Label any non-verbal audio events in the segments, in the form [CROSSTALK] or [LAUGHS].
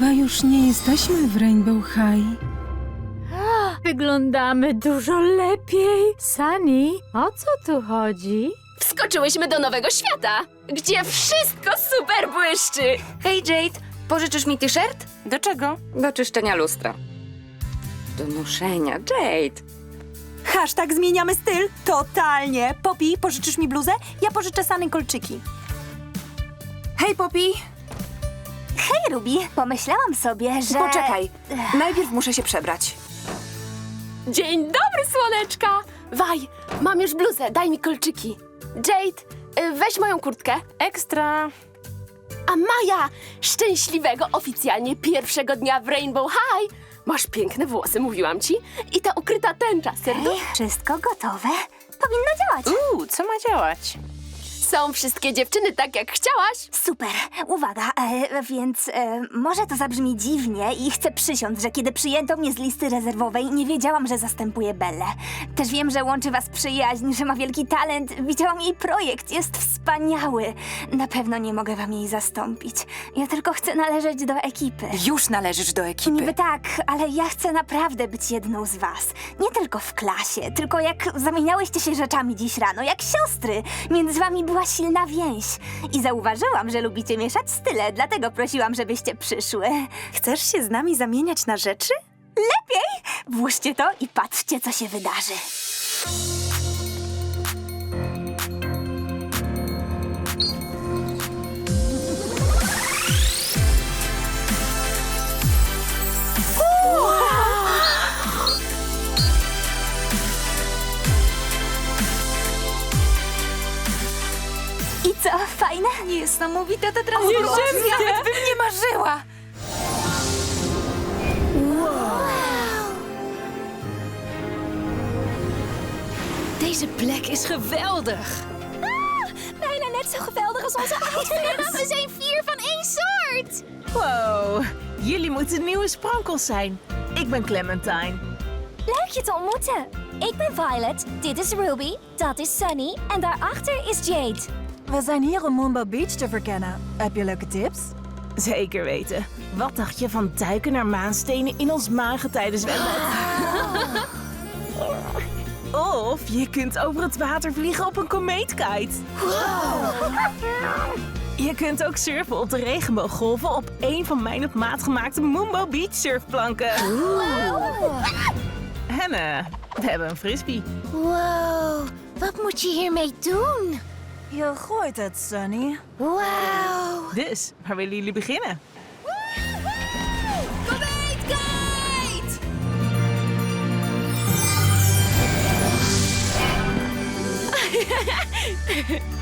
Chyba już nie jesteśmy w Rainbow High. Wyglądamy dużo lepiej. Sunny, o co tu chodzi? Wskoczyłyśmy do nowego świata, gdzie wszystko super błyszczy. Hej Jade, pożyczysz mi t-shirt? Do czego? Do czyszczenia lustra. Do noszenia, Jade. Hashtag zmieniamy styl? Totalnie. Poppy, pożyczysz mi bluzę? Ja pożyczę Sany kolczyki. Hej Poppy, Hej, Ruby, pomyślałam sobie, że... poczekaj. Najpierw muszę się przebrać. Dzień dobry, słoneczka! Waj, mam już bluzę, daj mi kolczyki. Jade, y, weź moją kurtkę. Ekstra. A Maja, szczęśliwego oficjalnie pierwszego dnia w Rainbow High. Masz piękne włosy, mówiłam ci. I ta ukryta tęcza, serduszko. Hej, wszystko gotowe? Powinno działać. Uuu, co ma działać? Są wszystkie dziewczyny tak, jak chciałaś. Super. Uwaga, e, więc e, może to zabrzmi dziwnie i chcę przysiąc, że kiedy przyjęto mnie z listy rezerwowej, nie wiedziałam, że zastępuję Bellę. Też wiem, że łączy was przyjaźń, że ma wielki talent. Widziałam jej projekt, jest wspaniały. Na pewno nie mogę wam jej zastąpić. Ja tylko chcę należeć do ekipy. Już należysz do ekipy. Niby tak, ale ja chcę naprawdę być jedną z was. Nie tylko w klasie, tylko jak zamieniałyście się rzeczami dziś rano, jak siostry. Między wami była silna więź. I zauważyłam, że lubicie mieszać style, dlatego prosiłam, żebyście przyszły. Chcesz się z nami zamieniać na rzeczy? Włóżcie to i patrzcie, co się wydarzy. Niesamowita ta transformacja. Nawet bym nie marzyła. Deze plek is geweldig. Bijna net zo geweldig als onze [LAUGHS] outfits. We zijn vier van één soort. Wow, jullie moeten nieuwe sprankels zijn. Ik ben Clementine. Leuk je te ontmoeten. Ik ben Violet, dit is Ruby, dat is Sunny en daarachter is Jade. We zijn hier om Moonbow Beach te verkennen. Heb je leuke tips? Zeker weten. Wat dacht je van duiken naar maanstenen in ons maangetijdenszwembad? [LAUGHS] Of je kunt over het water vliegen op een komeetkite. Je kunt ook surfen op de regenbooggolven op een van mijn op maat gemaakte Moombo Beach surfplanken. En eh, we hebben een frisbee. Wow, wat moet je hiermee doen? Je gooit het, Sunny. Wow. Dus, waar willen jullie beginnen? [LAUGHS]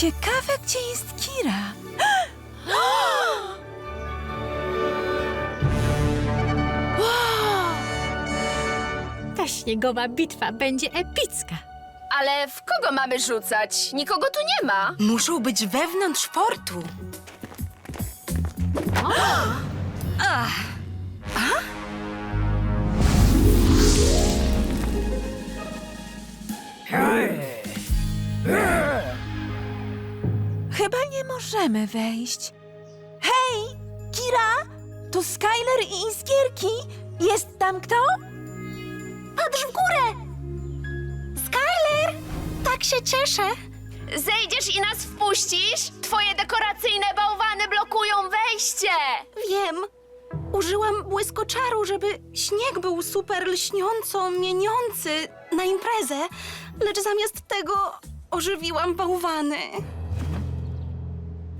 Ciekawe, gdzie jest Kira. [GASPS] Ta śniegowa bitwa będzie epicka. Ale w kogo mamy rzucać? Nikogo tu nie ma. Muszą być wewnątrz fortu. [GASPS] Chyba możemy wejść. Hej, Kira! To Skyler i Iskierki. Jest tam kto? Patrz w górę! Skyler! Tak się cieszę. Zejdziesz i nas wpuścisz? Twoje dekoracyjne bałwany blokują wejście. Wiem. Użyłam błyskoczaru, żeby śnieg był super lśniąco mieniący na imprezę, lecz zamiast tego ożywiłam bałwany.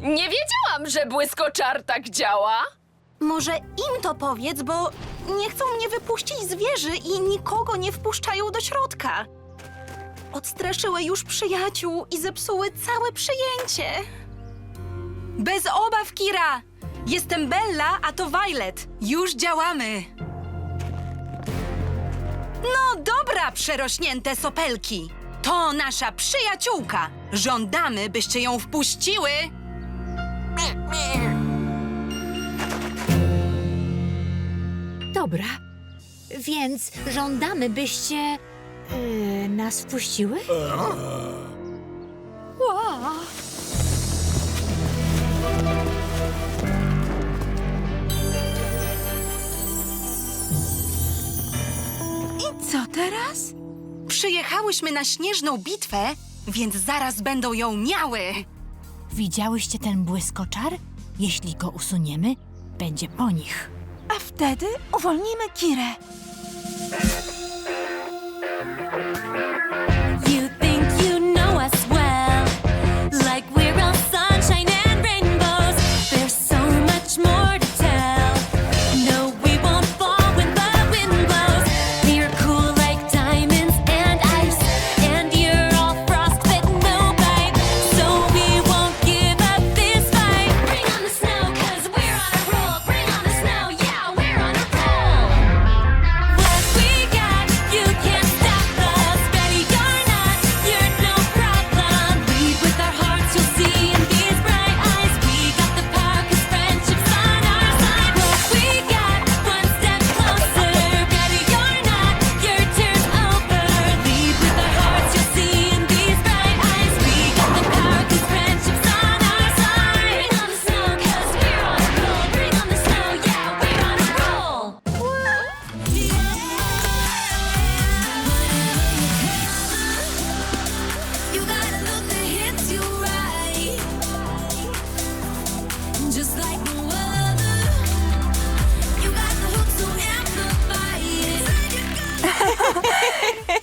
Nie wiedziałam, że błyskoczar tak działa. Może im to powiedz, bo nie chcą mnie wypuścić z wieży i nikogo nie wpuszczają do środka. Odstraszyły już przyjaciół i zepsuły całe przyjęcie. Bez obaw, Kira! Jestem Bella, a to Violet. Już działamy. No dobra, przerośnięte sopelki. To nasza przyjaciółka. Żądamy, byście ją wpuściły. Dobra, więc żądamy, byście yy, nas wpuściły? I co teraz? Przyjechałyśmy na śnieżną bitwę, więc zaraz będą ją miały. Widziałyście ten błyskoczar? Jeśli go usuniemy, będzie po nich. A wtedy uwolnimy Kirę.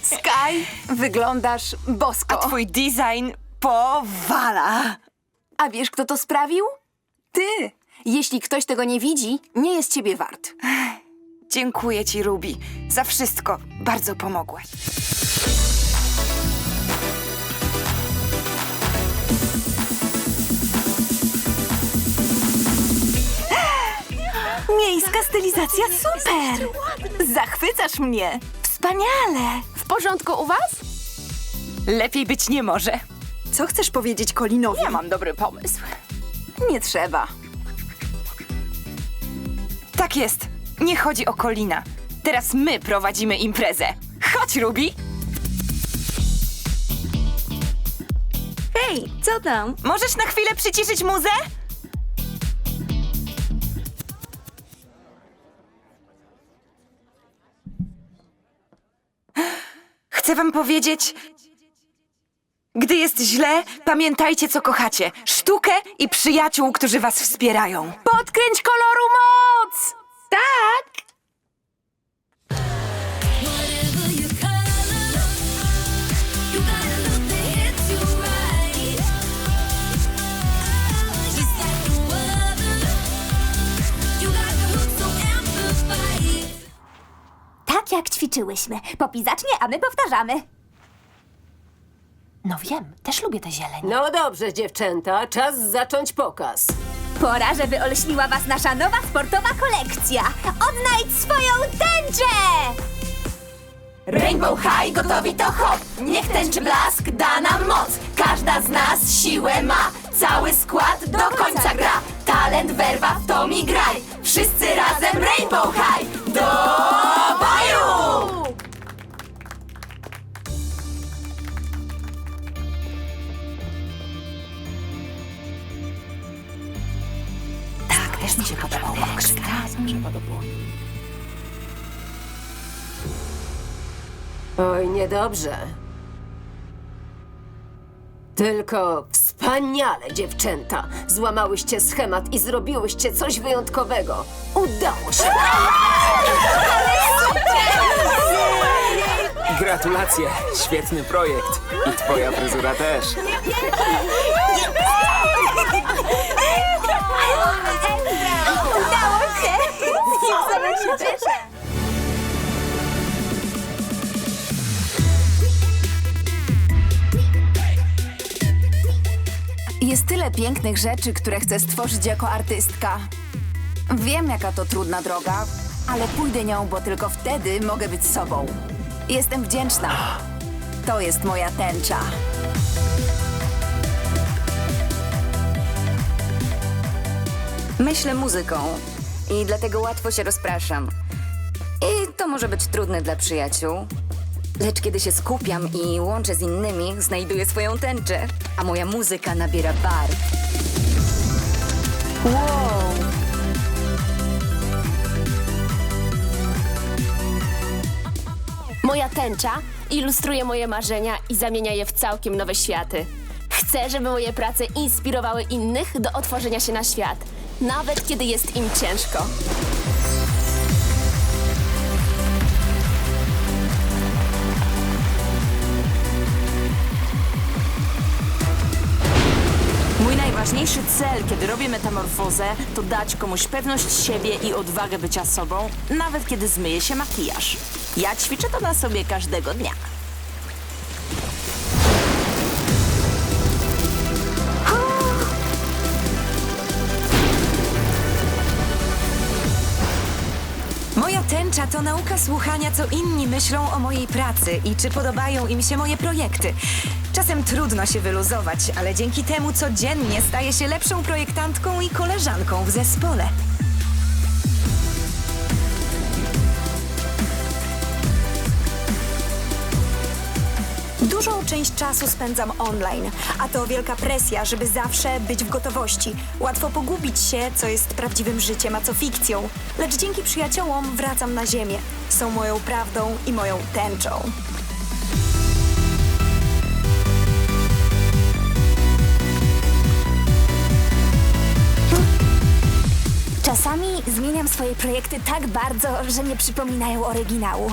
Sky, wyglądasz bosko. A twój design powala. A wiesz, kto to sprawił? Ty. Jeśli ktoś tego nie widzi, nie jest ciebie wart. Dziękuję ci, Ruby, za wszystko. Bardzo pomogłaś. Miejska stylizacja super! Zachwycasz mnie! Wspaniale! W porządku u was? Lepiej być nie może. Co chcesz powiedzieć Kolinowi? Ja mam dobry pomysł. Nie trzeba. Tak jest. Nie chodzi o Kolina. Teraz my prowadzimy imprezę. Chodź, Ruby. Hej, co tam? Możesz na chwilę przyciszyć muzę? Chcę wam powiedzieć... Gdy jest źle, pamiętajcie, co kochacie. Sztukę i przyjaciół, którzy was wspierają. Podkręć koloru moc! Tak! Ćwiczyłyśmy. Popi zacznie, a my powtarzamy. No wiem, też lubię tę zieleń. No dobrze, dziewczęta, czas zacząć pokaz. Pora, żeby olśniła was nasza nowa sportowa kolekcja. Odnajdź swoją tęczę! Rainbow High, gotowi to hop! Niech tęczy blask da nam moc! Każda z nas siłę ma! Cały skład do końca gra! Talent, werwa, w to mi graj! Wszyscy razem Rainbow High! Do okrzyk. Oj, niedobrze. Tylko wspaniale, dziewczęta. Złamałyście schemat i zrobiłyście coś wyjątkowego. Udało się! Gratulacje! Świetny projekt. I twoja fryzura też. Bardzo się cieszę. Jest tyle pięknych rzeczy, które chcę stworzyć jako artystka. Wiem, jaka to trudna droga, ale pójdę nią, bo tylko wtedy mogę być sobą. Jestem wdzięczna. To jest moja tęcza. Myślę muzyką i dlatego łatwo się rozpraszam. może być trudny dla przyjaciół, lecz kiedy się skupiam i łączę z innymi, znajduję swoją tęczę, a moja muzyka nabiera barw. Wow! Moja tęcza ilustruje moje marzenia i zamienia je w całkiem nowe światy. Chcę, żeby moje prace inspirowały innych do otworzenia się na świat, nawet kiedy jest im ciężko. Mój najważniejszy cel, kiedy robię metamorfozę, to dać komuś pewność siebie i odwagę bycia sobą, nawet kiedy zmyje się makijaż. Ja ćwiczę to na sobie każdego dnia. To nauka słuchania, co inni myślą o mojej pracy i czy podobają im się moje projekty. Czasem trudno się wyluzować, ale dzięki temu codziennie staję się lepszą projektantką i koleżanką w zespole. Dużą część czasu spędzam online, a to wielka presja, żeby zawsze być w gotowości. Łatwo pogubić się, co jest prawdziwym życiem, a co fikcją. Lecz dzięki przyjaciołom wracam na ziemię. Są moją prawdą i moją tęczą. Czasami zmieniam swoje projekty tak bardzo, że nie przypominają oryginału.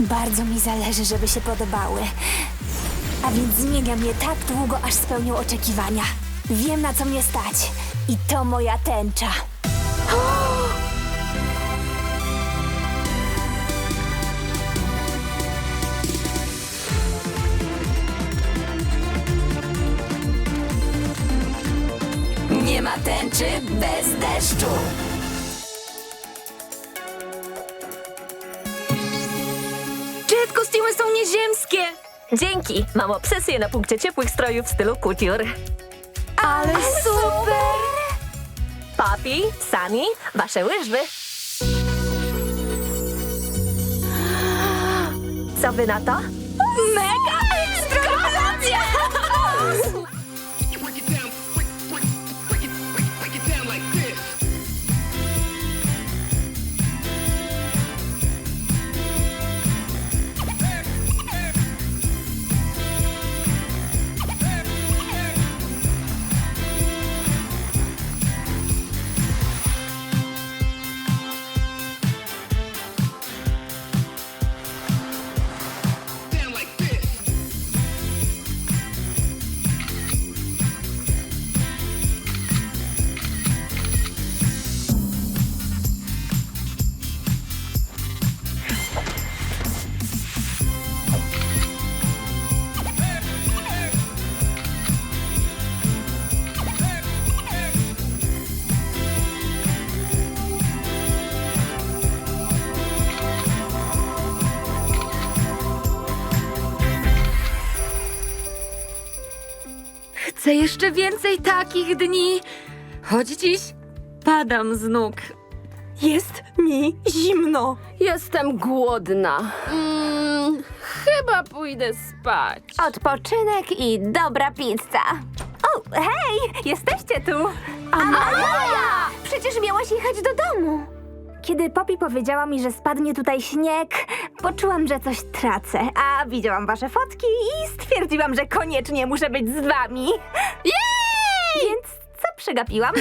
Bardzo mi zależy, żeby się podobały. A więc zmieniam je tak długo, aż spełnią oczekiwania. Wiem, na co mnie stać. I to moja tęcza. [GASPS] Nie ma tęczy bez deszczu. Kostiumy są nieziemskie! Dzięki! Mam obsesję na punkcie ciepłych strojów w stylu couture. Ale super! Papi, Sami, wasze łyżwy. Co wy na to? Chcę jeszcze więcej takich dni. Choć dziś padam z nóg. Jest mi zimno. Jestem głodna. Mm, chyba pójdę spać. Odpoczynek i dobra pizza. O, hej! Jesteście tu! Amalia! Przecież miałaś jechać do domu. Kiedy Poppy powiedziała mi, że spadnie tutaj śnieg, poczułam, że coś tracę. A widziałam wasze fotki i stwierdziłam, że koniecznie muszę być z wami. Jej! Więc co przegapiłam?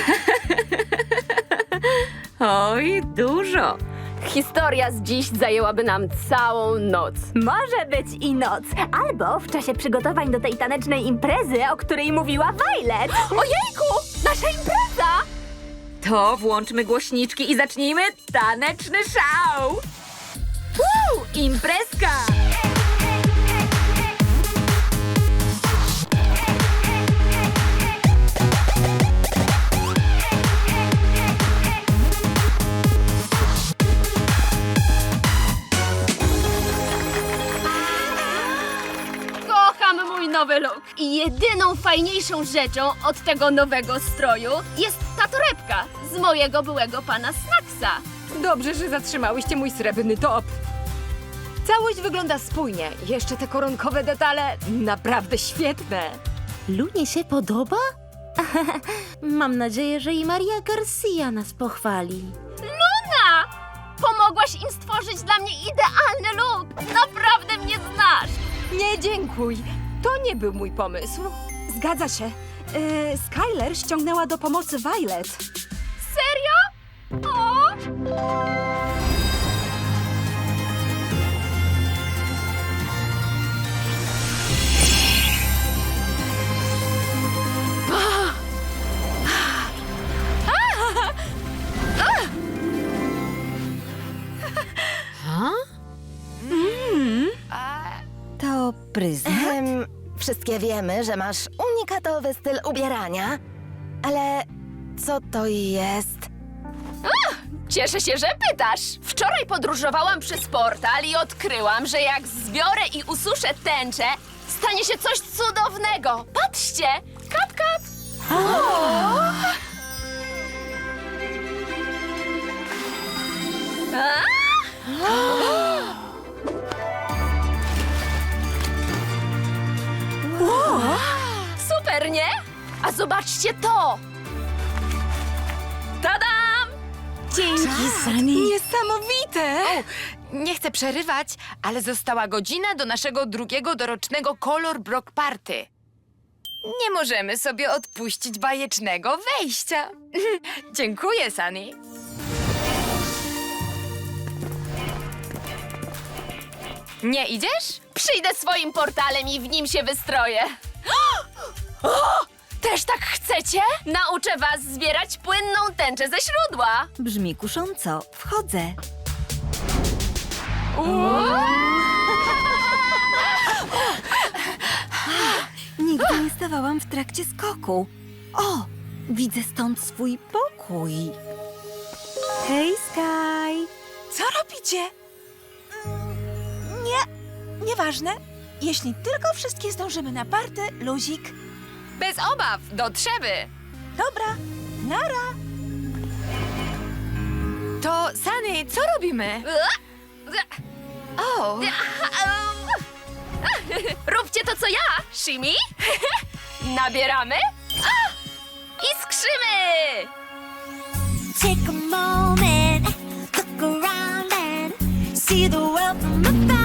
[LAUGHS] Oj, dużo. Historia z dziś zajęłaby nam całą noc. Może być i noc, albo w czasie przygotowań do tej tanecznej imprezy, o której mówiła Violet. [GASPS] Ojejku, nasza impreza! To włączmy głośniczki i zacznijmy taneczny szał! Woo, imprezka! Kocham mój nowy look. I jedyną fajniejszą rzeczą od tego nowego stroju jest ta torebka z mojego byłego pana Snacksa. Dobrze, że zatrzymałyście mój srebrny top. Całość wygląda spójnie. Jeszcze te koronkowe detale naprawdę świetne. Lunie się podoba? [LAUGHS] Mam nadzieję, że i Maria Garcia nas pochwali. Luna! Pomogłaś im stworzyć dla mnie idealny look! Naprawdę mnie znasz! Nie dziękuj. To nie był mój pomysł. Zgadza się. Yy, Skyler ściągnęła do pomocy Violet. Serio? O! To pryzmat? wszystkie wiemy, że masz unikatowy styl ubierania, ale co to jest? Cieszę się, że pytasz. Wczoraj podróżowałam przez portal i odkryłam, że jak zbiorę i ususzę tęczę, stanie się coś cudownego. Patrzcie! Kap, kap! Super, nie? A zobaczcie to! Tadam! Dzięki, Sunny. Niesamowite! nie chcę przerywać, ale została godzina do naszego drugiego dorocznego Color Block Party. Nie możemy sobie odpuścić bajecznego wejścia. [LAUGHS] Dziękuję, Sunny. Nie idziesz? Przyjdę swoim portalem i w nim się wystroję. [GASPS] O! Też tak chcecie? Nauczę was zbierać płynną tęczę ze źródła. Brzmi kusząco. Wchodzę. Nigdy nie stawałam w trakcie skoku. O, widzę stąd swój pokój. Hej, Sky. Co robicie? Nie, nieważne. Jeśli tylko wszystkie zdążymy na party, luzik. Bez obaw, dotrzemy. Dobra, nara. To, Sunny, co robimy? O, Róbcie to, co ja, Shimi. Nabieramy A! i skrzymy. Take a moment, look around and see the world from above.